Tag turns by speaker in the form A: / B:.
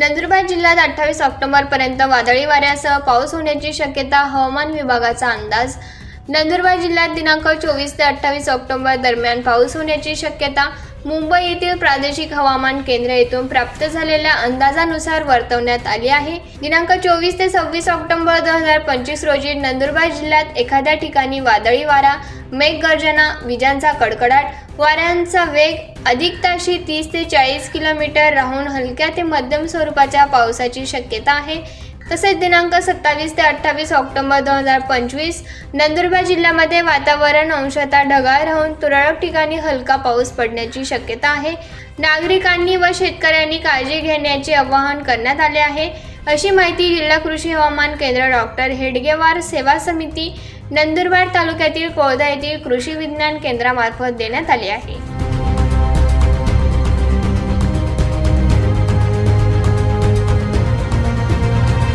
A: नंदुरबार जिल्ह्यात अठ्ठावीस ऑक्टोबरपर्यंत वादळी वाऱ्यासह पाऊस होण्याची शक्यता हवामान विभागाचा अंदाज नंदुरबार जिल्ह्यात दिनांक चोवीस ते अठ्ठावीस ऑक्टोबर दरम्यान पाऊस होण्याची शक्यता मुंबई येथील प्रादेशिक हवामान केंद्र येथून प्राप्त झालेल्या अंदाजानुसार वर्तवण्यात आली आहे. दिनांक चोवीस ते सव्वीस ऑक्टोबर दोन हजार पंचवीस रोजी नंदुरबार जिल्ह्यात एखाद्या ठिकाणी वादळी वारा मेघगर्जना विजांचा कडकडाट वाऱ्यांचा वेग अधिक ताशी तीस ते चाळीस किलोमीटर राहून हलक्या ते मध्यम स्वरूपाच्या पावसाची शक्यता आहे. तसेच दिनांक सत्तावीस ते अठ्ठावीस ऑक्टोबर दोन हजार पंचवीस नंदुरबार जिल्ह्यामध्ये वातावरण अंशतः ढगाळ राहून तुरळक ठिकाणी हलका पाऊस पडण्याची शक्यता आहे. नागरिकांनी व शेतकऱ्यांनी काळजी घेण्याचे आवाहन करण्यात आले आहे. अशी माहिती जिल्हा कृषी हवामान केंद्र डॉक्टर हेडगेवार सेवा समिती नंदुरबार तालुक्यातील कोळदा येथील कृषी विज्ञान केंद्रामार्फत देण्यात आली आहे.